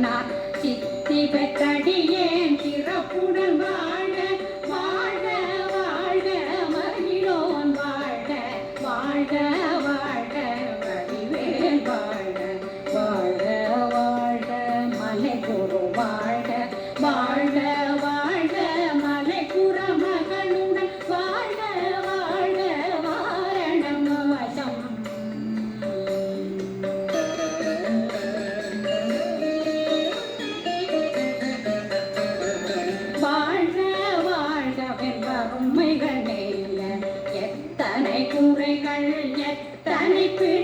நான் சித்தி பெற்றடியேன் சிறப்புடன் வாழ வாழ வாழ மகிழோன் வாழ வாழ வாழ வடிவேல் வாழ வாழ வாழ மலை குரு வாழ வாழ anything.